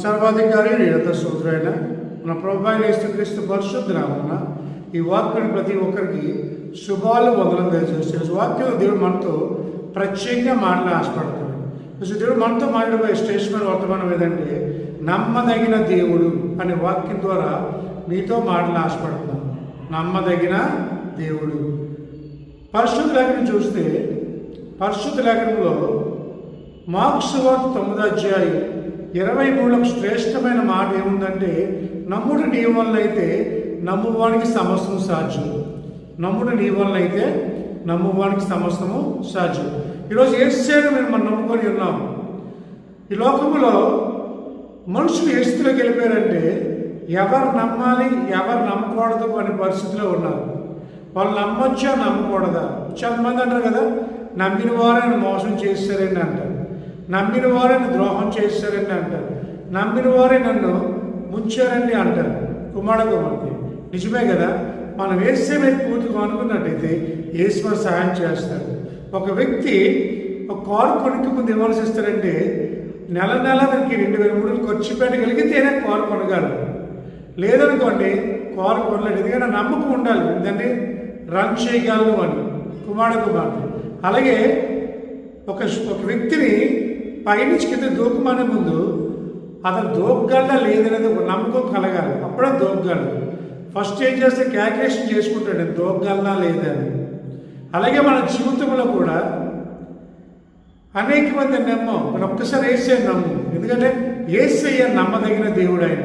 సర్వాధికారి నిరత సోదరైన మన ప్రభావ యేసుక్రీస్తు పరిశుద్ధరామన్న ఈ వాక్యం ప్రతి ఒక్కరికి శుభాలు మొదలు దయచేస్తారు వాక్యం దేవుడు మనతో ప్రత్యేకంగా మాటలు ఆశపడుతున్నాడు. దేవుడు మనతో మాట్లాడే స్టేషన్ వర్తమానం ఏదంటే నమ్మదగిన దేవుడు అనే వాక్యం ద్వారా మీతో మాటలు ఆశపడుతున్నాను. నమ్మదగిన దేవుడు. పరిశుద్ధ లేఖనం చూస్తే పరిశుద్ధ లేఖనంలో మార్క్స్ వార్త తొమ్మిదో అధ్యాయం ఇరవై మూడులకు శ్రేష్టమైన మాట ఏముందంటే నమ్ముడు నీ వల్ల అయితే నమ్మువానికి సమస్తము సాధ్యం. నమ్ముడు నీ వల్ల అయితే నమ్మువానికి సమస్తము సాధ్యం. ఈరోజు ఏసేను మేము మనం నమ్ముకొని ఉన్నాం. ఈ లోకంలో మనుషులు ఏ స్థితిలోకి వెళ్ళిపోయారంటే ఎవరు నమ్మాలి ఎవరు నమ్మకూడదు అనే పరిస్థితిలో ఉన్నారు. వాళ్ళు నమ్మొచ్చా నమ్మకూడదా? చాలా మంది అంటారు కదా నమ్మిన వారిని మోసం చేస్తారని అంటారు. నమ్మిన వారిని ద్రోహం చేస్తారని అంటారు. నమ్మిన వారే నన్ను ముంచారని అంటారు. కుమార కుమార్తె నిజమే కదా? మనం వేసే మీద పూర్తిగా అనుకున్నట్టయితే ఈశ్వర్ సహాయం చేస్తారు. ఒక వ్యక్తి ఒక కారు కొనుక్కు ముందు ఇవ్వాల్సి ఇస్తారంటే నెల నెల దానికి రెండు వేల మూడు ఖర్చు పెట్టగలిగితేనే కారు కొనగలరు. లేదనుకోండి కారు కొనలేదు ఎందుకంటే నమ్మకం ఉండాలి. ఎందుకంటే రన్ చేయగలను అని. కుమార కుమార్తె. అలాగే ఒక ఒక వ్యక్తిని పైనుంచి కింద దూకమనే ముందు అతను దూకగలడా లేదనేది ఒక నమ్మకం కలగాలి. అప్పుడే దూకగలడు ఫస్ట్ ఏం చేస్తే క్యాల్కులేషన్ చేసుకుంటాడు దూకగలనా లేదని. అలాగే మన జీవితంలో కూడా అనేక మంది నమ్మం మనం ఒక్కసారి వేసే నమ్ము. ఎందుకంటే ఏసయ్య నమ్మదగిన దేవుడు ఆయన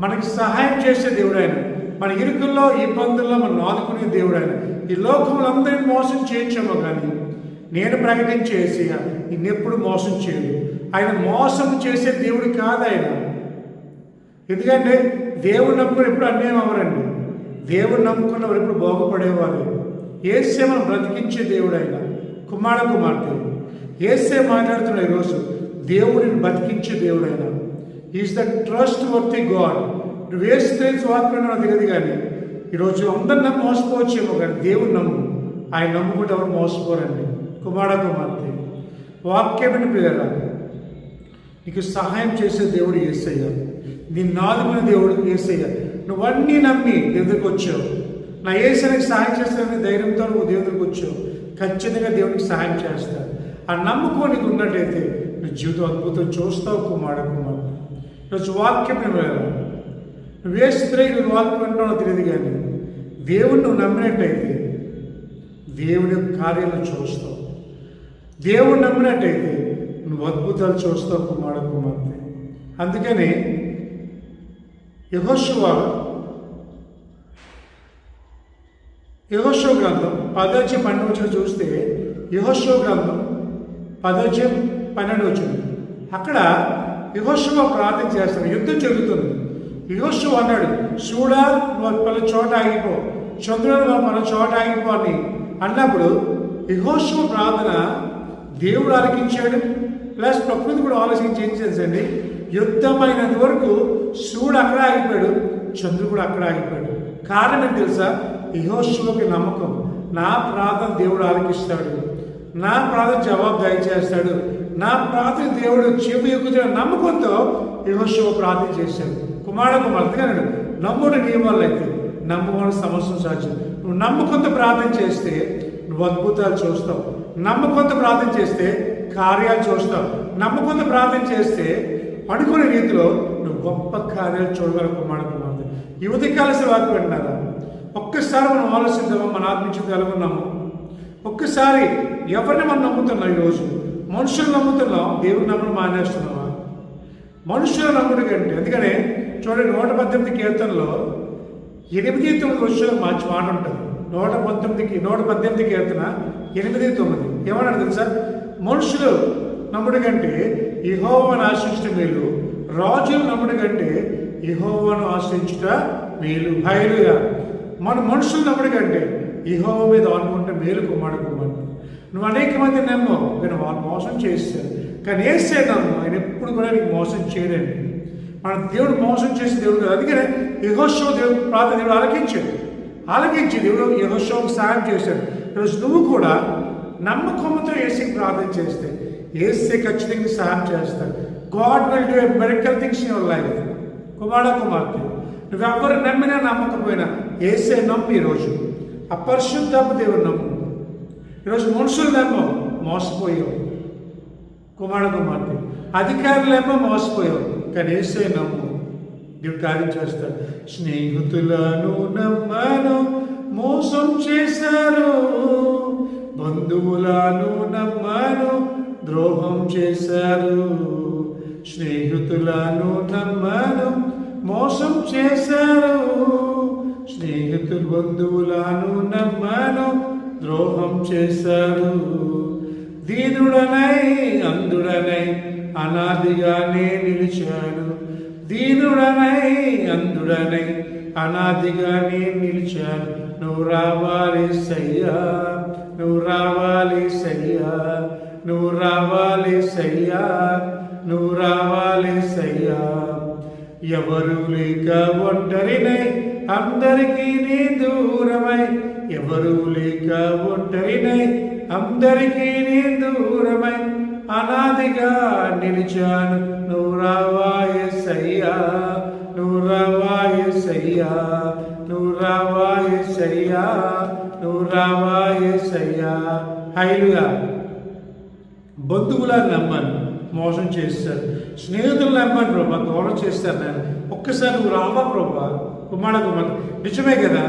మనకి సహాయం చేసే దేవుడు ఆయన మన ఇరుకుల్లో ఇబ్బందుల్లో మనం ఆదుకునే దేవుడు ఆయన ఈ లోకంలో అందరినీ మోసం చేయించామో కానీ నేను ప్రకటించేసి నిన్నెప్పుడు మోసం చేయదు ఆయన మోసం చేసే దేవుడు కాదు ఆయన. ఎందుకంటే దేవుడు నమ్ముకుని ఎప్పుడు అన్యాయం అవ్వరండి. దేవుడు నమ్ముకున్నవారు ఎప్పుడు బాగుపడేవారు. ఏసే మనం బ్రతికించే దేవుడు ఆయన. కుమార కుమార్తె. ఏసే మాట్లాడుతున్న ఈరోజు దేవుడిని బతికించే దేవుడు ఆయన. Is the trustworthy God నువ్వు వేసి తెలిసి వాక్యం తెలియదు కానీ ఈరోజు అందరు నమ్ము మోసపోవచ్చేమో కానీ దేవుడు నమ్ము. ఆయన నమ్ముకుంటే ఎవరు మోసపోరండి. కుమార కుమార్తె. వాక్యమైన ప్రియరా నీకు సహాయం చేసే దేవుడు ఏసయ్య. నీ నాలుగున దేవుడు ఏసయ్య. నువ్వన్నీ నమ్మి దేవుడికి వచ్చావు. నా ఏసనికి సహాయం చేస్తానని ధైర్యంతో నువ్వు దేవుడికి వచ్చావు. ఖచ్చితంగా దేవుడికి సహాయం చేస్తావు ఆ నమ్మకం నీకు ఉన్నట్టయితే నువ్వు జీవితం అద్భుతం చూస్తావు కుమార కుమార్ ఈరోజు వాక్యం నువ్వు ఏ స్థితిలో నువ్వు వాక్యం వింటావో తెలియదు కానీ దేవుణ్ణి నువ్వు నమ్మినట్టయితే దేవుని యొక్క కార్యాలను చూస్తావు. దేవుడు నమ్మినట్టయితే నువ్వు అద్భుతాలు చూస్తావు కుమార కుమార్తె. అందుకని యహోశువ యహోశో గ్రంథం పదోచ్యం పన్నెండు వచ్చిన చూస్తే యహోశో గ్రంథం పదోచ్యం పన్నెండు వచ్చిన అక్కడ యహోశువ ప్రార్థన చేస్తాడు యుద్ధం జరుగుతుంది. యహోశువ అన్నాడు చూడా నువ్వు పలు చోట ఆగిపో చంద్రుడు మన చోట ఆగిపో అని అన్నప్పుడు యహోశువ ప్రార్థన దేవుడు ఆలకించాడు. ప్లస్ ప్రకృతి కూడా ఆలోచించి ఏం చేసిందండి యుద్ధమైనంత వరకు శివుడు అక్కడ ఆగిపోయాడు. చంద్రుడు కూడా అక్కడ ఆగిపోయాడు. కారణం ఏంటి తెలుసా? యహోశివకి నమ్మకం. నా ప్రార్థన దేవుడు ఆలకిస్తాడు. నా ప్రార్థన జవాబు దయచేస్తాడు నా ప్రార్థన దేవుడు చెవి ఎక్కుతున్న నమ్మకంతో యహోశివ ప్రార్థన చేశాడు కుమారుడు కుమార్తెగా నమ్ముడు నీ వల్ల అయితే నమ్మకం సమస్య సాధ్యం. నువ్వు నమ్మకంతో ప్రార్థన చేస్తే నువ్వు అద్భుతాలు చూస్తావు. నమ్మకంతో ప్రార్థన చేస్తే కార్యాలు చూస్తావు. నమ్మకంతో ప్రార్థన చేస్తే అనుకునే రీతిలో నువ్వు గొప్ప కార్యాలు చూడగల కుమార కుమార్తె యువతి కాలసి వాకు వింటారా ఒక్కసారి మనం ఆలోచిద్దామా? మన ఆత్మీయ కలుగున్నాము ఒక్కసారి ఎవరిని మనం నమ్ముతున్నాం ఈరోజు? మనుషులు నమ్ముతున్నాం దేవుని నమ్మడం మానేస్తున్నావా మనుషులు నమ్ముడు కంటే ఎందుకనే చూడండి నూట పద్దెనిమిది కీర్తనలో ఎనిమిది తొమ్మిది వచ్చే మంచి మాట ఉంటుంది. నూట పంతొమ్మిదికి నూట పద్దెనిమిది కీర్తన ఎనిమిది తొమ్మిది. ఏమన్నాడు తెలుసా? మనుషులు నమ్ముడి కంటే ఇహోవను ఆశించడం మేలు రాజులు నమ్ముడి కంటే ఇహోవను ఆశ్రయించుట మేలు. హైలుగా మన మనుషులు నమ్ముడి కంటే ఇహోవ మీద అనుకుంటే మేలు కుమారు కుమారు నువ్వు అనేక మంది నమ్మో కానీ వాళ్ళు మోసం చేస్తారు కానీ వేస్తే నమ్ము ఆయన ఎప్పుడు కూడా నీకు మోసం చేయడండి. మన దేవుడు మోసం చేసే దేవుడు కాదు. అందుకనే యహోశో దేవుడు ప్రార్థన దేవుడు ఆలకించాడు. ఆలకించి దేవుడు యహోశోకు సాయం చేశాడు. ఈరోజు నువ్వు కూడా నమ్మకంతో ఏసీకి ప్రార్థన చేస్తే ఏసీ ఖచ్చితంగా సహాయం చేస్తాడు. God will do medical things your life కుమార కుమార్తె నువ్వెవ్వరు నమ్మినా నమ్మకపోయినా ఏసే నమ్ము ఈరోజు. అపరిశుద్ధపు దేవుడు నమ్ము. ఈరోజు మనుషులు నమ్ము మోసపోయావు. కుమార కుమార్తె అధికారులేమో మోసపోయావు. కానీ ఏసే నమ్ము. దేవుడు కార్యం చేస్తాడు. స్నేహితులను నమ్మను మోసం చేశారు. బంధువులను నమ్మను ద్రోహం చేశారు. స్నేహితులను నమ్మను మోసం చేశారు. స్నేహితులు బంధువులను నమ్మను ద్రోహం చేశారు. దీనుడనై అందుడనై అనాదిగానే నిలిచాడు. దీనుడనై అందుడనై అనాదిగానే నిలిచాను నువ్వు రావాలి సయ్యా నువ్వు రావాలి సయ్యా నువ్వు రావాలి సయ్యా నువ్వు రావాలి సయ్యా ఎవరు లేక ఒంటరినై అందరికీ నీ దూరమై ఎవరు లేక ఒంటరినై అందరికీ నీ దూరమై అనాదిగా నిలిచాను. నువ్వు రావాయ సయ్యా నువ్వు రావాయ సయ్యా నువ్వు రావా సయ్యా నువ్వు రావా సయ్యా హైలుగా బంధువులా నమ్మను మోసం చేస్తారు. స్నేహితులు నమ్మను ప్రభా దూరం చేస్తారు నేను ఒక్కసారి నువ్వు రావా ప్రభా? కుమార కుమార్ నిజమే కదా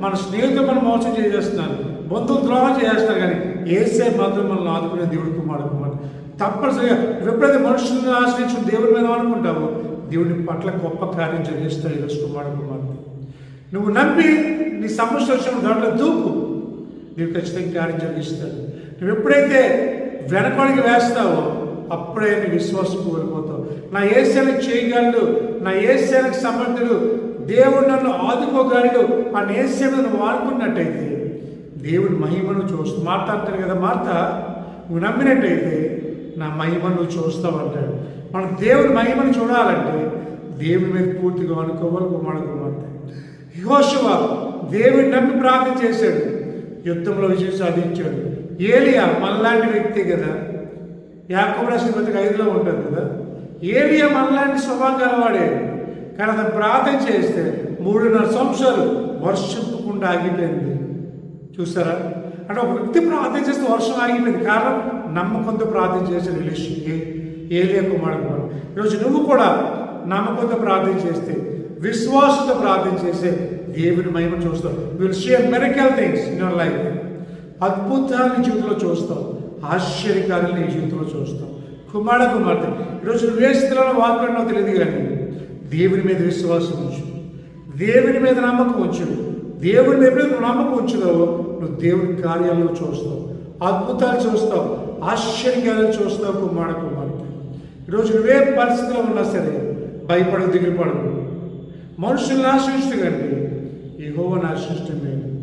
మన స్నేహితులు మనం మోసం చేసేస్తున్నారు. బంధువులు ద్రోహం చేస్తారు కానీ ఏసే మాత్రం మనల్ని ఆదుకునే దేవుడు కుమార కుమార్ తప్పనిసరిగా ఎప్పుడైతే మనుషులను ఆశ్రయించిన దేవుడి మీద అనుకుంటావో దేవుడి పట్ల గొప్ప కార్యం జరిగిస్తాడు ఈరోజు కుమార కుమార్ నువ్వు నమ్మి నీ సమస్య వచ్చిన దాంట్లో దూకు. నీవు ఖచ్చితంగా కార్యం జరిగిస్తాడు నువ్వు ఎప్పుడైతే వెనకడికి వేస్తావో అప్పుడే నీ విశ్వాసం కోల్పోతావు. నా ఏసేనకు చేయగలడు నా ఏసేనకు సమర్థుడు దేవుడు నన్ను ఆదుకోగలడు ఆ ఏసేను నువ్వు వాడుకున్నట్టయితే దేవుడి మహిమను చూస్తూ మాట్లాడతాడు కదా మాట నువ్వు నమ్మినట్టయితే నా మహిమను నువ్వు చూస్తావు అంటాడు. మనం దేవుడి మహిమను చూడాలంటే దేవుడి మీద పూర్తిగా అనుకోవాలి మనకు మాట యహోశివ దేవుడి నమ్మి ప్రార్థన చేశాడు. యుద్ధంలో విజయం సాధించాడు. ఏలియా మనలాంటి వ్యక్తి కదా. యాకబు రాసిన ఐదులో ఉంటుంది కదా. ఏలియా మనలాంటి స్వభావం గలవాడే. కానీ అతను ప్రార్థన చేస్తే మూడున్నర సంవత్సరాలు వర్షింపకుండా ఆగిపోయింది. చూసారా అంటే ఒక వ్యక్తి ప్రార్థన చేస్తే వర్షం ఆగిపోయింది. కారణం నమ్మకంతో ప్రార్థన చేసే రిలేషన్ ఏలియా కుమారుడు. కూడా ఈరోజు నువ్వు కూడా నమ్మకంతో ప్రార్థన చేస్తే విశ్వాసంతో ప్రార్థన చేసే దేవుని మహిమ చూస్తావు will see miracle things in your life అద్భుతాన్ని జీవితంలో చూస్తావు ఆశ్చర్యకారులు నీ జీవితంలో చూస్తావు కుమార కుమార్తె ఈరోజు నువ్వు ఏ స్థితిలో వాడుకున్నావు తెలియదు కానీ దేవుని మీద విశ్వాసం ఉంచు. దేవుని మీద నమ్మకం ఉంచు. దేవుని మీద నువ్వు నమ్మకం ఉంచుతావో నువ్వు దేవుని కార్యాలను చూస్తావు. అద్భుతాలు చూస్తావు. ఆశ్చర్యకాలు చూస్తావు కుమార కుమార్తె. ఈరోజు నువ్వే పరిస్థితిలో ఉన్నా సరే భయపడకు దిగులు మనుషులను ఆశ్రయిస్తు కంటే యహోవను ఆశ్రయిష్టం మేలు.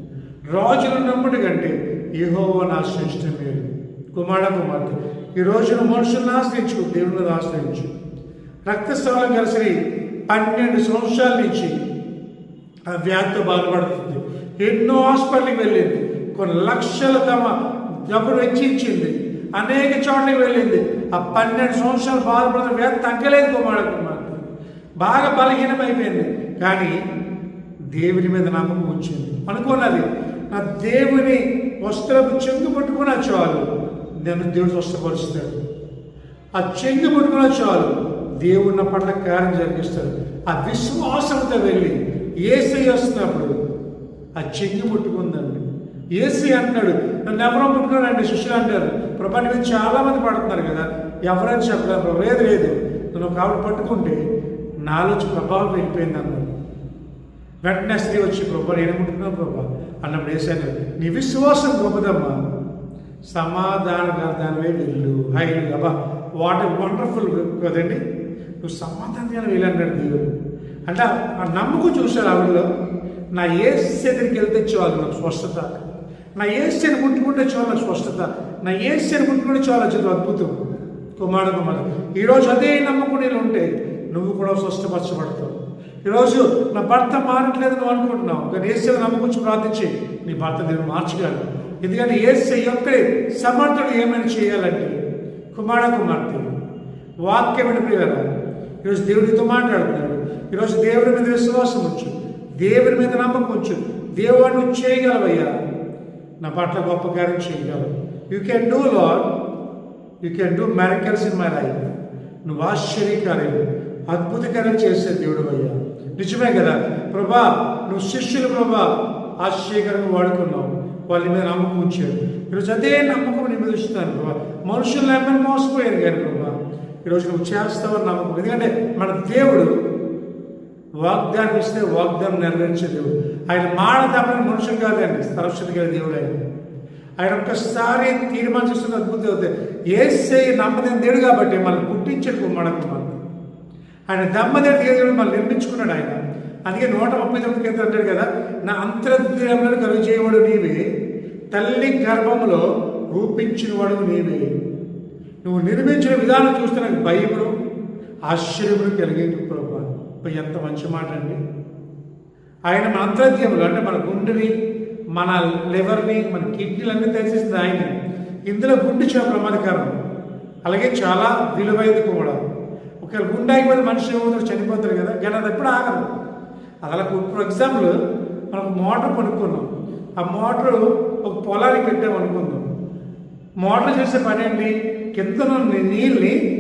రాజులను నమ్ముడు కంటే యహోవను ఆశ్రయిష్టం మేలు. కుమార కుమార్తె ఈ రోజున మనుషులను ఆశ్రయించు దేవుని ఆశ్రయించు. రక్తస్రావం కలిసి పన్నెండు సంవత్సరాల నుంచి ఆ వ్యాధితో బాధపడుతుంది. ఎన్నో హాస్పిటల్కి వెళ్ళింది. కొన్ని లక్షలు తమ డబ్బులు వెచ్చించింది అనేక చోట్లకి వెళ్ళింది. ఆ పన్నెండు సంవత్సరాలు బాధపడుతున్న వ్యాధి తగ్గలేదు కుమార కుమార్తె. బాగా బలహీనమైపోయింది. కానీ దేవుని మీద నమ్మకం వచ్చింది అనుకున్నది నా దేవుని వస్త్రపు చెంగు పట్టుకున్న చాలు. నన్ను దేవుడు స్వస్థపరుస్తాడు. ఆ చెంగు పట్టుకున్న చాలు. దేవుడు నా పట్ల కార్యం జరిగిస్తాడు. ఆ విశ్వాసంతో వెళ్ళి ఏసీ వస్తున్నప్పుడు ఆ చెంగు పుట్టుకుందండి. ఏసీ అంటున్నాడు నన్ను ఎవరో పుట్టుకున్నాడండి శిష్యులు అంటారు. ప్రభా చాలామంది పడుతున్నారు కదా. ఎవరని చెప్పలేదు? లేదు లేదు. నన్ను ఒక ఆవిడ పట్టుకుంటే నాలోచి ప్రభావం వెళ్ళిపోయింది అన్నాడు. వెంటనే స్త్రీ వచ్చి ప్రభా నేను ప్రభా? అన్నప్పుడు వేసాను నీ విశ్వాసం గొప్పదమ్మా. సమాధానకర్తానివే వెళ్ళు. హైలు అబ్బా వాట్ వండర్ఫుల్ కదండి. నువ్వు సమాధానం వెళ్ళన్నాడు దేవుడు. అంటే ఆ నమ్మకం చూశారు ఆవిడలో నా ఏ స్థితికి వెళ్తే చాలు నాకు స్వస్థత. నా ఏసుని ముట్టుకుంటే చాలు నాకు స్వస్థత. నా ఏసుని ముట్టుకుంటే చాలు వచ్చేది అద్భుతం. కుమార కుమార ఈరోజు అదే నమ్మకం నేను ఉంటే నువ్వు కూడా స్వస్థపరచబడతావు. ఈరోజు నా భర్త మారట్లేదు నువ్వు అనుకుంటున్నావు. కానీ ఏసే నమ్మకం ప్రార్థించి నీ భర్త నేను మార్చగలను ఎందుకంటే ఏసే ఒక్కడే సమర్థుడు ఏమైనా చేయాలంటే కుమార కుమార్తె. వాక్యం ప్రియరా ఈరోజు దేవుడితో మాట్లాడుతున్నాడు. ఈరోజు దేవుడి మీద విశ్వాసం ఉంచు. దేవుని మీద నమ్మకం ఉంచు. దేవుడు నువ్వు చేయగలవయ్యా. నా పట్ల గొప్ప కార్యం చేయగలవు. You can do Lord you can do miracles in my life నువ్వు ఆశ్చర్యకార్యం అద్భుతకరం చేసే దేవుడు అయ్యా నిజమే కదా? ప్రభా నువ్వు శిష్యులు ప్రభా ఆశ్చర్యకరంగా వాడుకున్నావు. వాళ్ళ మీద నమ్మకం ఉంచారు. ఈరోజు అదే నమ్మకం నిమిదిస్తాను ప్రభా. మనుషులు ఏమైనా మోసపోయారు కానీ ప్రభా. ఈరోజు నువ్వు చేస్తావని నమ్మకం ఎందుకంటే మన దేవుడు వాగ్దానం ఇస్తే వాగ్దానం నెరవేర్చే దేవుడు. ఆయన మాట తప్పని మనుషులు కాదండి సరస్వతి గారి దేవుడు ఆయన. ఆయన ఒక్కసారి తీర్మానం చేస్తున్న అద్భుతం అవుతాయి ఏసే నమ్మదని దేవుడు కాబట్టి మనం పుట్టించడు మనకు. మనం ఆయన దమ్మదేవుడు దేవుడు మనం నిర్మించుకున్నాడు ఆయన. అందుకే నూట ముప్పై తొమ్మిది కేంద్రం అంటాడు కదా నా అంతర్దేవులను కలుగు చేయవాడు నీవే తల్లి గర్భంలో రూపించినవాడు నీవే. నువ్వు నిర్మించిన విధానం చూస్తే నాకు భయమును ఆశ్చర్యమును కలిగేది ప్రభా. ఇప్పుడు ఎంత మంచి మాట అండి. ఆయన మన అంతర్జీవులు అంటే మన గుండెని మన లివర్ని మన కిడ్నీలన్నీ తెరిచేసింది ఆయన. ఇందులో గుండె చాలా ప్రమాదకరం. అలాగే చాలా విలువైనది కూడా. ఒకవేళ గుండె అయిపోతే మనిషి ఏమవుతారు చనిపోతారు కదా. కానీ అది ఎప్పుడు ఆగదు. అలా ఫర్ ఎగ్జాంపుల్ మనం మోటార్ కొనుక్కున్నాం. ఆ మోటార్ ఒక పొలానికి పెట్టాం అనుకుందాం. మోటార్ చేసే పని ఏంటి? కింద నీళ్ళని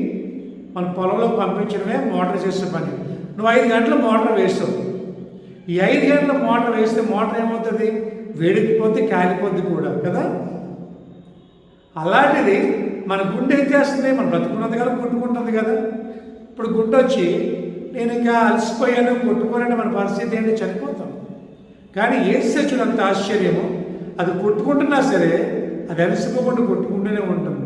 మన పొలంలో పంపించడమే మోటార్ చేసే పని. నువ్వు ఐదు గంటల మోటార్ వేస్తావు. ఈ ఐదు గంటల మోటార్ వేస్తే మోటార్ ఏమవుతుంది? వేడికిపోతే కాలిపోద్ది కూడా కదా? అలాంటిది మన గుండె ఏం చేస్తుంది? మన బ్రతుకున్నది కదా కొట్టుకుంటుంది కదా. ఇప్పుడు గుడ్డొచ్చి వచ్చి నేను ఇంకా అలసిపోయాను కొట్టుకోనంటే మన పరిస్థితి ఏంటి? చనిపోతాం. కానీ ఏసే చూడంత ఆశ్చర్యము అది కొట్టుకుంటున్నా సరే అది అలసిపోకుండా కొట్టుకుంటూనే ఉంటుంది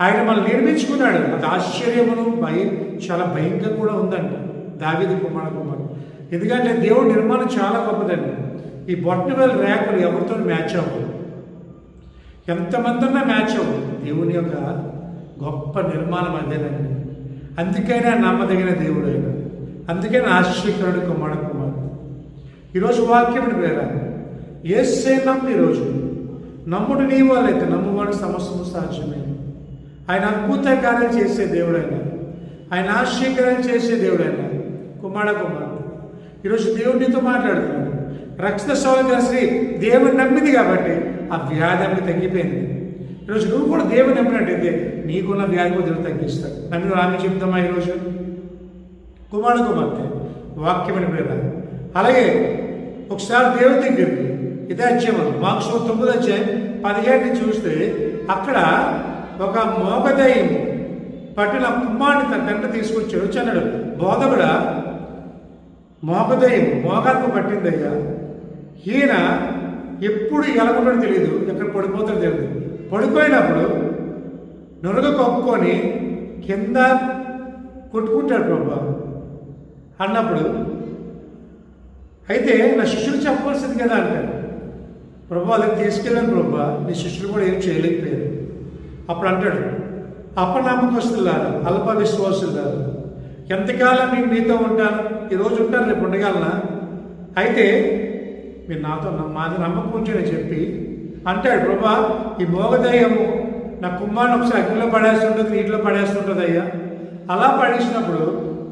ఆయన మనం నిర్మించుకున్నాడు అది ఆశ్చర్యమును భయం చాలా భయంగా కూడా ఉందంట. దావిది కుమార కుమారు ఎందుకంటే దేవుడి నిర్మాణం చాలా గొప్పదండి. ఈ బొట్టవేల ర్యాకులు ఎవరితో మ్యాచ్ అవ్వదు ఎంతమంది ఉన్నా మ్యాచ్ అవ్వదు దేవుని యొక్క గొప్ప నిర్మాణం అదేనండి. అందుకైనా నమ్మదగిన దేవుడు ఆయన అందుకైనా ఆశ్చర్యకరుడు కుమార కుమార్ ఈరోజు వాక్యం వేరా ఏసే నమ్ము ఈరోజు నమ్ముడు నీ వాళ్ళైతే నమ్మువాడు సమస్తము సాధ్యమే. ఆయన అద్భుత కార్యం చేసే దేవుడైనా ఆయన ఆయన ఆశ్చర్యకరం చేసే దేవుడైనా కుమార కుమారుడు ఈరోజు దేవుడితో మాట్లాడుతున్నాడు. రక్షణ సౌల శ్రీ దేవుని నమ్మింది కాబట్టి ఆ వ్యాధి తగ్గిపోయింది. ఈరోజు నువ్వు కూడా దేవుని నమ్మినట్టయితే నీకున్న వ్యాధి కూడా దేవుడు తగ్గిస్తాడు నమ్మి ఆమె చెప్తామా ఈరోజు? కుమార కుమార్తె వాక్యమని పేరు అలాగే ఒకసారి దేవుని దగ్గరికి ఇదే అధ్యాయం మాకు తొమ్మిది అధ్యాయం పదిహేడుని చూస్తే అక్కడ ఒక మోగదయం పట్టిన కుమ్మాన్ని తన తండ్రి తీసుకొచ్చాడు వచ్చి అన్నాడు బోధకుడా మోగదయం మోగాలకు పట్టిందయ్యా. ఈయన ఎప్పుడు ఎలాగుంటాడో తెలియదు ఎక్కడ పడిపోతాడో తెలియదు. పడిపోయినప్పుడు నురగ కప్పుకొని కింద కొట్టుకుంటాడు ప్రభా. అన్నప్పుడు అయితే నా శిష్యులు చెప్పవలసింది కదా అంటాడు. ప్రభా అలా తీసుకెళ్ళాను ప్రభా. నీ శిష్యులు కూడా ఏం చేయలేకపోయారు. అప్పుడు అంటాడు అపనమ్మకస్తులారు అల్ప విశ్వాసులారు ఎంతకాలం నేను మీతో ఉంటాను? ఈరోజు ఉంటాను రేపు ఉండగలనా? అయితే మీరు నాతో నా- మాది నమ్మకం ఉంచని చెప్పి అంటాడు ప్రభా ఈ మోగదయ్యము నా కుమ్మాన్ని ఒకసారి అగ్నిలో పడేస్తుంటుంది నీటిలో పడేస్తుంటుంది అయ్యా. అలా పడేసినప్పుడు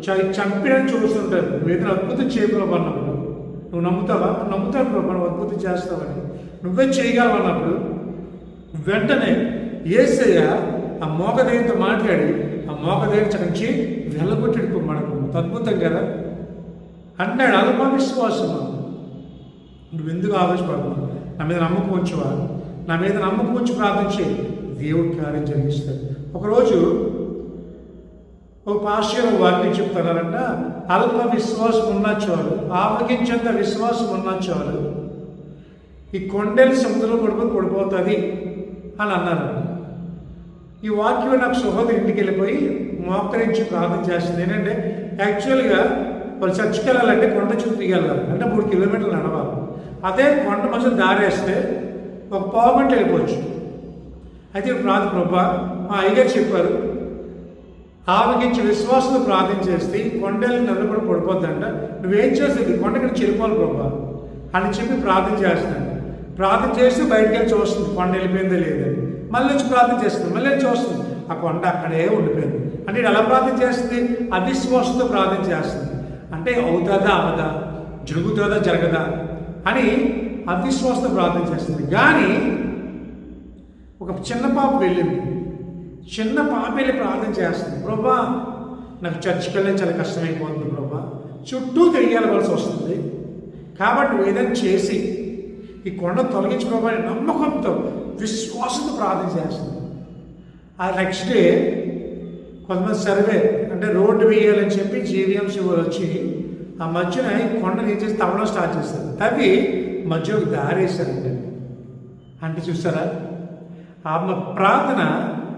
చ- చంపినని చూస్తుంటారు నువ్వు ఏదైనా అద్భుతం చేయకుండా నువ్వు నమ్ముతావా? నమ్ముతాను ప్రభా నువ్వు అద్భుతం చేస్తావని. నువ్వే చేయగలవన్నప్పుడు వెంటనే ఏసయ్య ఆ మోగదేవితో మాట్లాడి ఆ మోగదేవి చంచి వెళ్ళగొట్టిడు మనకు అద్భుతం కదా? అన్నాడు అల్ప విశ్వాసము. నువ్వు ఎందుకు నా మీద నమ్మకం ఉంచువా నా మీద నమ్మకం ఉంచి ప్రార్థించి దేవుడు కార్యం జరిగిస్తాడు. ఒకరోజు ఒక పాశ్చాత్య వాక్యం చెప్తున్నారంట అల్ప విశ్వాసం ఉన్నచ్చేవాడు చాలు ఆపగించేంత విశ్వాసం ఉన్నచ్చేవాడు చాలు ఈ కొండలు సముద్రంలో పడిపోయి పడిపోతుంది అని అన్నారు ఈ వాక్యం నాకు సహోదరు ఇంటికి వెళ్ళిపోయి మోకరించి ప్రార్థన చేస్తుంది. ఏంటంటే యాక్చువల్గా వాళ్ళు చర్చికి వెళ్ళాలంటే కొండ చుట్టూ వెళ్ళాలి. అంటే మూడు కిలోమీటర్లు నడవాలి. అదే కొండ మధ్య దారేస్తే ఒక పావు గంట వెళ్ళిపోవచ్చు అయితే ప్రార్థన ప్రభా మా అయ్యగారు చెప్పారు ఆవగించి విశ్వాసంతో ప్రార్థన చేస్తే ఈ కొండలు నిలబడి పడిపోద్దంట. నువ్వేం చేస్తుంది కొండకి చెల్లిపోవాలి ప్రభా అని చెప్పి ప్రార్థన చేస్తున్నాను ప్రార్థన చేస్తే బయటకు వెళ్ళి చూస్తుంది కొండ వెళ్ళిపోయిందో లేదని మళ్ళీ వచ్చి ప్రార్థన చేస్తుంది మళ్ళీ వచ్చి చూస్తుంది. ఆ కొండ అక్కడే ఉండిపోయింది. అంటే ఇది ఎలా ప్రార్థన చేస్తుంది? అవిశ్వాసంతో ప్రార్థన చేస్తుంది. అంటే అవుతుందా అవదా జరుగుతుందా జరగదా? అని అవిశ్వాసంతో ప్రార్థన చేస్తుంది. కానీ ఒక చిన్న పాప వెళ్ళింది. చిన్న పాప వెళ్ళి ప్రార్థన చేస్తుంది. ప్రభా నాకు చర్చికి వెళ్ళడం చాలా కష్టమైపోతుంది ప్రభా. చుట్టూ తిరిగేయవలసి వస్తుంది. కాబట్టి నువ్వు ఏదైనా చేసి ఈ కొండ తొలగించుకోవాలని నమ్మకంతో విశ్వాసంతో ప్రార్థన చేస్తుంది. ఆ నెక్స్ట్ డే కొంతమంది సర్వే అంటే రోడ్డు వేయాలని చెప్పి జీవీఎంసీ వాళ్ళు వచ్చి ఆ మధ్యన ఈ కొండని ఏం చేసి తవ్వడం స్టార్ట్ చేస్తారు. తవ్వి మధ్యలోకి దారేశారండి. అంటే చూసారా ఆమె ప్రార్థన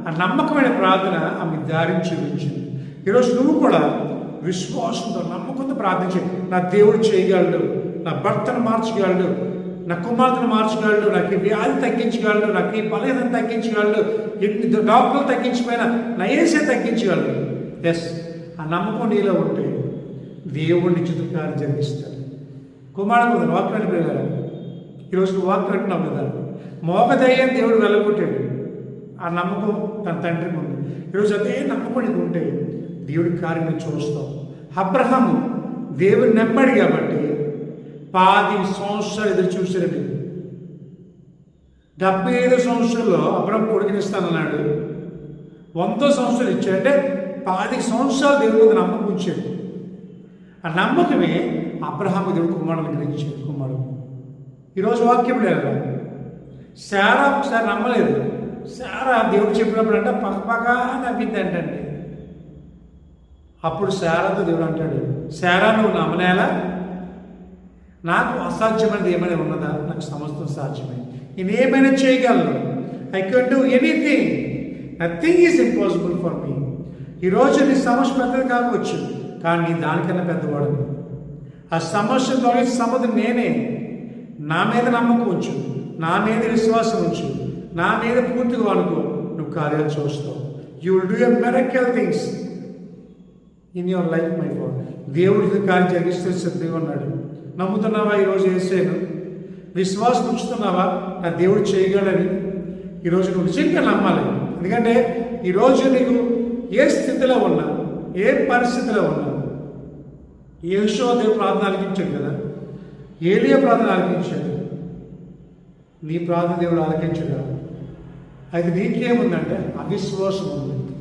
ఆ నమ్మకమైన ప్రార్థన ఆమె దారిని చూపించింది. ఈరోజు నువ్వు కూడా విశ్వాసంతో నమ్మకంతో ప్రార్థించి నా దేవుడు చేయగలడు. నా భర్తను మార్చగలడు. నా కుమార్తెను మార్చగలడు. నాకు ఈ వ్యాధి తగ్గించగలడు. నాకు ఈ బలహీనత తగ్గించగలడు. ఎన్ని డాక్టర్లు తగ్గించిపోయినా నా ఏసే తగ్గించగలడు. ఎస్ ఆ నమ్మకం నీలో ఉంటే దేవుడిని చిత్రకారం జరిగిస్తాడు కుమారుడు వాక్యాన్ని పిల్లలు ఈరోజు నువ్వు వాక్యం అంటున్నావు కదా. మోగదయ్యని దేవుడు వెళ్ళగొట్టాడు. ఆ నమ్మకం తన తండ్రి ఉంది. ఈరోజు అదే నమ్మకం నీకు ఉంటే దేవుడి కార్యం చూస్తాం. అబ్రహం దేవుని నమ్మాడు కాబట్టి పాది సంవత్సరాలు ఎదురు చూశాడు డెబ్బై ఐదు సంవత్సరంలో అబ్రహం కొడుకునిస్తానన్నాడు వంద సంవత్సరాలు ఇచ్చాడంటే పాతి సంవత్సరాలు దేవుడి మీద నమ్మకం ఉంచాడు. ఆ నమ్మకమే అబ్రహాము దేవుడు కుమారుడు గ్రహించాడు కుమారుడు. ఈరోజు వాక్యం లేదు శారా ఒకసారి నమ్మలేదు. శారా దేవుడు చెప్పినప్పుడు అంటే పక్క నవ్వింది అంటండి అప్పుడు శారాతో దేవుడు అంటాడు శారా నువ్వు నమ్మనేలా నాకు అసాధ్యమైనది ఏమైనా ఉన్నదా? నాకు సమస్తం సాధ్యమే. నేను ఏమైనా చేయగలను? I can do anything nothing is impossible for me ఈరోజు నీ సమస్య పెద్దది కావచ్చు కానీ నీ దానికన్నా పెద్దవాడు ఆ సమస్య తొలగించే సమస్య నేనే. నా మీద నమ్మకం ఉంచు. నా మీద విశ్వాసం ఉంచు. నా మీద పూర్తిగా అనుకో నువ్వు కార్యాలు చూస్తావు. You will do a miracle things in your life my God దేవుడు ఇది కార్యం జరిగిస్తే సిద్ధంగా ఉన్నాడు. నమ్ముతున్నావా ఈరోజు వేసాను విశ్వాసం ఉంచుతున్నావా? నా దేవుడు చేయగలని ఈరోజు నువ్వు నిజంగా నమ్మాలి. ఎందుకంటే ఈరోజు నీకు ఏ స్థితిలో ఉన్నా ఏ పరిస్థితిలో ఉన్నా ఏషో దేవుడు ప్రార్థన ఆలకించాడు కదా? ఏలియ ప్రార్థన ఆలకించాడు నీ ప్రార్థన దేవుడు ఆలకించడా అయితే నీకేముందంటే అవిశ్వాసం ఉంది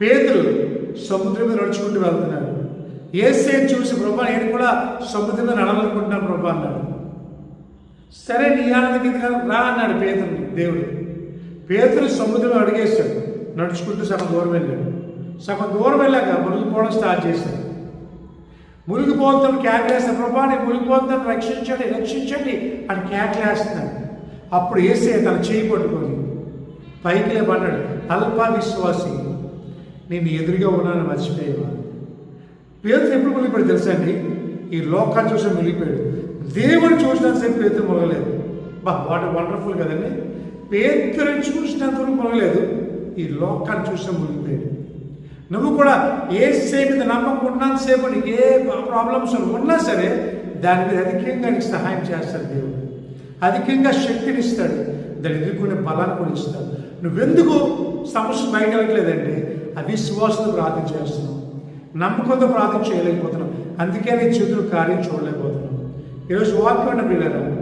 పేదలు సముద్రం మీద నడుచుకుంటూ వెళ్తున్నాడు. ఏసే చూసి ప్రభా నేను కూడా సముద్రం మీద నడవాలనుకుంటున్నాను ప్రభా అన్నాడు. సరే నీ ఆనంద కింద రా అన్నాడు పేదలు దేవుడు. పేదలు సముద్రం అడిగేశాడు. నడుచుకుంటూ సగం దూరం వెళ్ళాడు. సగం దూరం వెళ్ళాక మునిగిపోవడం స్టార్ట్ చేశాడు మునిగిపోతాం కేకలేస్తాడు ప్రభా నేను మునిగిపోతాను రక్షించండి రక్షించండి అని కేకలేస్తున్నాడు. అప్పుడు వేసే తన చేయి పట్టుకొని పైకి లేపన్నాడు అల్ప విశ్వాసి నేను ఎదురుగా ఉన్నాను మర్చిపోయేవా? పేదలు ఎప్పుడు మునిగిపోయాడు తెలుసా అండి? ఈ లోకాన్ని చూసి మునిగిపోయాడు. దేవుడు చూసినంతసేపు పేరు మునగలేదు. బా వాటర్ వండర్ఫుల్ కదండి. పేరుని చూసినంత వరకు మునగలేదు. ఈ లోకాన్ని చూసిన మునిగిపోయాడు. నువ్వు కూడా ఏ సేపు మీద నమ్మకం సేపు నీకు ఏ ప్రాబ్లమ్స్ ఉన్నా సరే దాని మీద అధికంగా నీకు సహాయం చేస్తాడు దేవుడు. అధికంగా శక్తిని ఇస్తాడు. దాన్ని ఎదుర్కొనే బలాన్ని కూడా ఇస్తాడు. నువ్వెందుకు సమస్య బయటలేదంటే అవిశ్వాసంతో ప్రార్థన చేస్తున్నావు. నమ్మకంతో ప్రార్థన చేయలేకపోతున్నావు. అందుకే నీ చేతులు కార్యం చూడలేకపోతున్నావు. ఈరోజు వాక్యం పిల్లరా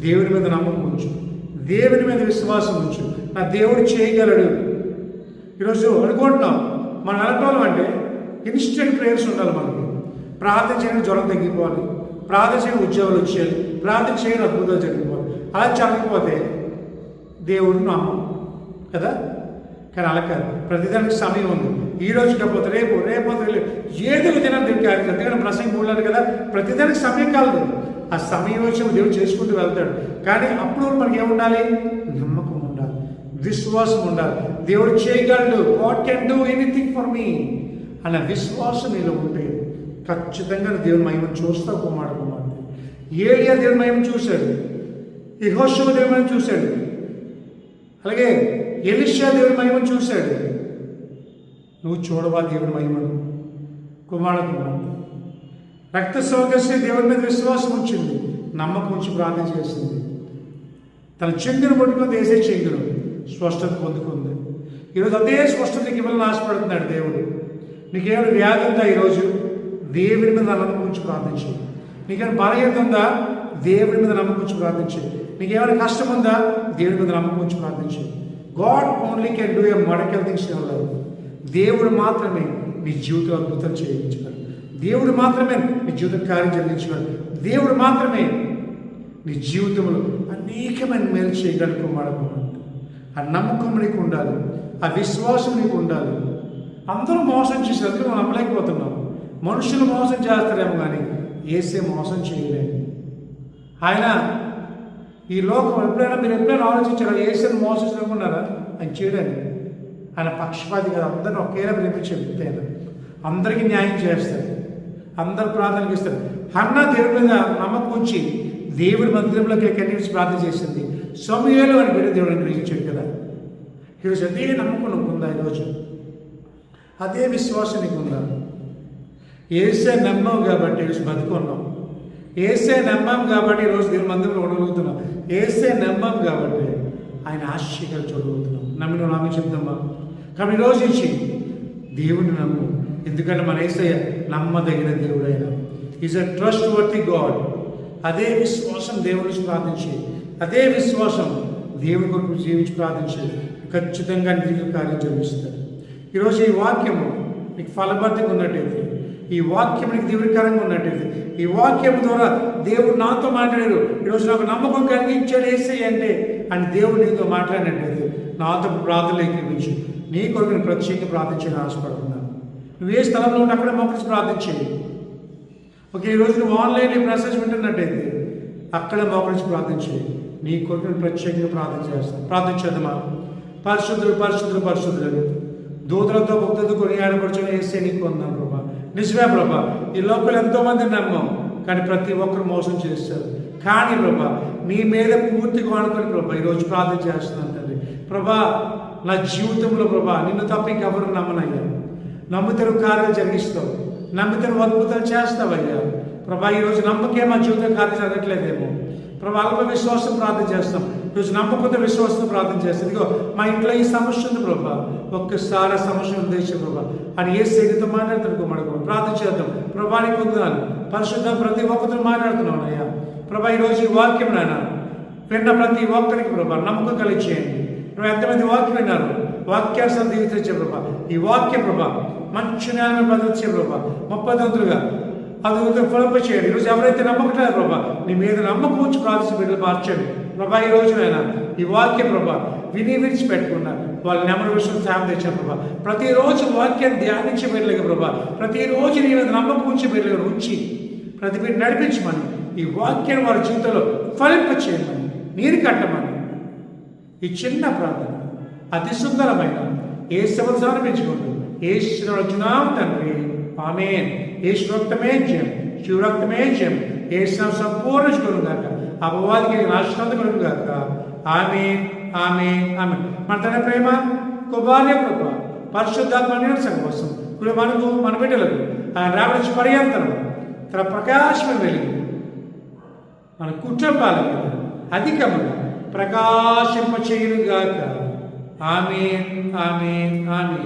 దేవుని మీద నమ్మకం ఉంచు. దేవుని మీద విశ్వాసం ఉంచు. నా దేవుడు చేయగలడు. ఈరోజు అనుకుంటున్నాం. మనం అనుకోవాలి అంటే ఇన్స్టెంట్ ప్రేయర్స్ ఉండాలి మనకి. ప్రార్థన చేయడం జ్వరం తగ్గిపోవాలి. ప్రార్థన చేయడం ఉద్యోగాలు వచ్చేయాలి. ప్రార్థన చేయడం అద్భుతాలు జరిగిపోవాలి అలా జరగకపోతే దేవుడు నామం కదా? కానీ అలా కాదు. ప్రతిదానికి సమయం ఉంది. ఈ రోజు కాకపోతే రేపు రేపు ఏదో దినం దిక్కారు అందుకని ప్రసంగం ఉండాలి కదా? ప్రతిదానికి సమయం కాదు. ఆ సమయం వచ్చి దేవుడు చేసుకుంటూ వెళ్తాడు. కానీ అప్పుడు మనకి ఏముండాలి? నమ్మకం. విశ్వాసం ఉండాలి. దేవుడు చేయగలడు. What can do anything for me అన్న విశ్వాసం నీలో ఉంటే ఖచ్చితంగా దేవుని మహిమను చూస్తా కుమారుడు కుమార్తె ఏలియా దేవుని మహిమను చూశాడు. యహోషువ దేవుని మహిమను చూశాడు. అలాగే ఎలిషా దేవుని మహిమను చూశాడు. నువ్వు చూడవా దేవుని మహిమను? కుమారుడు కుమార్తె రక్త సౌకర్య దేవుని మీద విశ్వాసం ఉంచింది. నమ్మకం ఉంచి ప్రార్థన చేసింది. తన చెంగును పట్టుకొని వేసే చెంగును. స్పష్టత పొందుకుంది. ఈరోజు అదే స్పష్టత నీకు ఇవ్వాలని ఆశపడుతున్నాడు దేవుడు. నీకేమైనా వ్యాధి ఉందా ఈరోజు? దేవుడి మీద నమ్మకం ఉంచి ప్రార్థించు. నీకేమైనా బలహీనత ఉందా? దేవుడి మీద నమ్మకం ఉంచి ప్రార్థించు. నీకేమైనా కష్టం ఉందా? దేవుడి మీద నమ్మకం ఉంచి ప్రార్థించు. God only can do a miracle things దేవుడు మాత్రమే నీ జీవితం అద్భుతం చేయించగలరు దేవుడు మాత్రమే నీ జీవితం కార్యం జరిగించగలరు దేవుడు మాత్రమే నీ జీవితంలో అనేకమైన మేలు చేయగలుగు మడకమంట ఆ నమ్మకం నీకు ఉండాలి. ఆ విశ్వాసం నీకు ఉండాలి. అందరూ మోసం చేసి అందుకే మనం నమ్మలేకపోతున్నాం. మనుషులు మోసం చేస్తారేమో కానీ ఏసే మోసం చేయలేదు. ఆయన ఈ లోకం ఎప్పుడైనా మీరు ఎప్పుడైనా ఆలోచించారా? ఏసీని మోసం చేయకున్నారా ఆయన చేయడానికి ఆయన పక్షపాతి గారు అందరిని ఒకేలా ప్రేమించే వ్యక్తి అందరికీ న్యాయం చేస్తారు అందరు ప్రార్థనకి ఇస్తారు హన్న దేవుడి మీద నమ్మకం ఉంచి దేవుడి మందిరంలోకి కనీసం ప్రార్థన చేసింది? సమయాలు అని బిడ్డ దేవుడు గ్రహించాడు కదా. ఈరోజు అదే నమ్మకం నువ్వు ఉందా ఈరోజు అదే విశ్వాసం నీకు ఉందా? ఏసే నమ్మం కాబట్టి ఈరోజు బతుకున్నాం. ఏసే నమ్మం కాబట్టి ఈరోజు దీని మందిరంలో ఉండగలుగుతున్నాం. ఏసే నమ్మం కాబట్టి ఆయన ఆశ్చర్యాలు చూడగలుగుతున్నాం. నమ్మిన నువ్వు చెప్తామా? కాబట్టి ఈరోజు నుంచి దేవుని నమ్ము. ఎందుకంటే మన ఏసయ్య నమ్మదగిన దేవుడైన is a trustworthy God అదే విశ్వాసం దేవుడిని నుంచి ప్రార్థించి. అదే విశ్వాసం దేవుని కొరకు జీవించి ప్రార్థించి ఖచ్చితంగా నీకు కార్యం జరిగిస్తారు ఈరోజు ఈ వాక్యము నీకు ఫలబద్ధంగా ఉన్నట్టయితే ఈ వాక్యం నీకు దీవెనకరంగా ఉన్నట్టయితే ఈ వాక్యం ద్వారా దేవుడు నాతో మాట్లాడారు ఈరోజు నాకు నమ్మకం కలిగించాడు వేసే అంటే అని దేవుడు నీతో మాట్లాడినట్టయితే నాతో ప్రార్థనలు ఎక్కించు నీ కొరకు నేను ప్రత్యేకంగా ప్రార్థించాలని ఆశపడుతున్నాను. నువ్వు ఏ స్థలంలో ఉంటే అక్కడే మోకరించి ప్రార్థించేయి ఓకే ఈరోజు నువ్వు ఆన్లైన్ మెసేజ్ వింటున్నట్టయితే అక్కడ మోకరించి ప్రార్థించేయి నీ కొరకు ప్రత్యేకంగా ప్రార్థన చేస్తాను. ప్రార్థించేద్దామా పరిశుద్ధులు పరిశుద్ధులు పరిశుద్ధులు. దూతలతో భక్తులతో కొని వేస్తే నీకు ఉందాం ప్రభా. నిజమే ప్రభా ఈ లోపల ఎంతోమంది నమ్మం కానీ ప్రతి ఒక్కరు మోసం చేస్తారు. కానీ ప్రభా నీ మీద పూర్తిగా అనుకుని ప్రభా ఈరోజు ప్రార్థన చేస్తున్నాను తండ్రి. ప్రభా నా జీవితంలో ప్రభా నిన్ను తప్ప ఇంకెవరు నమ్మనయ్యా. నమ్ముతారు కార్యాలు జరిగిస్తావు. నమ్ముతారు అద్భుతాలు చేస్తావయ్యా. ప్రభా ఈరోజు నమ్మకే మా జీవితం కార్యం జరగట్లేదేమో. ప్రభా అల్ప విశ్వాసం ప్రార్థన చేస్తాం. ఈరోజు నమ్మకంతో విశ్వాసంతో ప్రార్థన చేస్తాం. ఇదిగో మా ఇంట్లో ఈ సమస్య ఉంది ప్రభా. ఒక్కసారి ఆ సమస్య ఉద్దేశం ప్రభా. అని ఏ శైలితో మాట్లాడుతున్నాడు మనకు ప్రార్థన చేద్దాం. ప్రభాని పొందుతున్నాను పరిశుద్ధం ప్రతి ఒక్కరితో మాట్లాడుతున్నాను అయ్యా ప్రభా ఈరోజు ఈ వాక్యం నాయన విన్న ప్రతి ఒక్కరికి ప్రభా నమ్మకం కలిగి చేయండి. నువ్వు ఎంతమంది వాక్యం విన్నారు? వాక్యాసం దీవించే ప్రభా. ఈ వాక్య ప్రభా మంచి జ్ఞానం ప్రదర్శించే ప్రభా. ముప్పై అది ఫలింప చేయండి. ఈరోజు ఎవరైతే నమ్మకట్లేదు ప్రభా నీ మీద నమ్మకం ఉంచి ప్రార్థించి బిడ్డలు మార్చండి. ప్రభా ఈ రోజునైనా ఈ వాక్య ప్రభా విని విడిచిపెట్టకుండా వాళ్ళ నెమరు విషయం సాయం తెచ్చారు ప్రభా. ప్రతిరోజు వాక్యాన్ని ధ్యానించి బిడ్డలకి ప్రభా ప్రతిరోజు నీ మీద నమ్మకం ఉంచి బిడ్డలు ఉంచి ప్రతి బిడ్డ నడిపించమని ఈ వాక్యాన్ని వారి జీవితంలో ఫలింప చేయమని నీరు కట్టమని ఈ చిన్న ప్రార్థన అతి సుందరమైన ఏ సంవత్సరాన్ని పెంచుకోండి ఏ రచనాం తండ్రి. ఆమెన్ యేసు రక్తమే జయం శివ రక్తమే జయం ఏ సంపూర్ణ శుభం గాక అపవాదికి నాశనం కలుగు గాక ఆమె ఆమె ఆమె మన తన ప్రేమ కుమార్య కృప పరిశుద్ధాత్మ నిరసన కోసం ఇప్పుడు మనకు మన బిడ్డలకు ఆయన రావడించి పర్యంతరం తన ప్రకాశం వెలిగి మన కుటుంబాలకు అధికముగా ప్రకాశింపచేయునుగాక ఆమె ఆమె ఆమె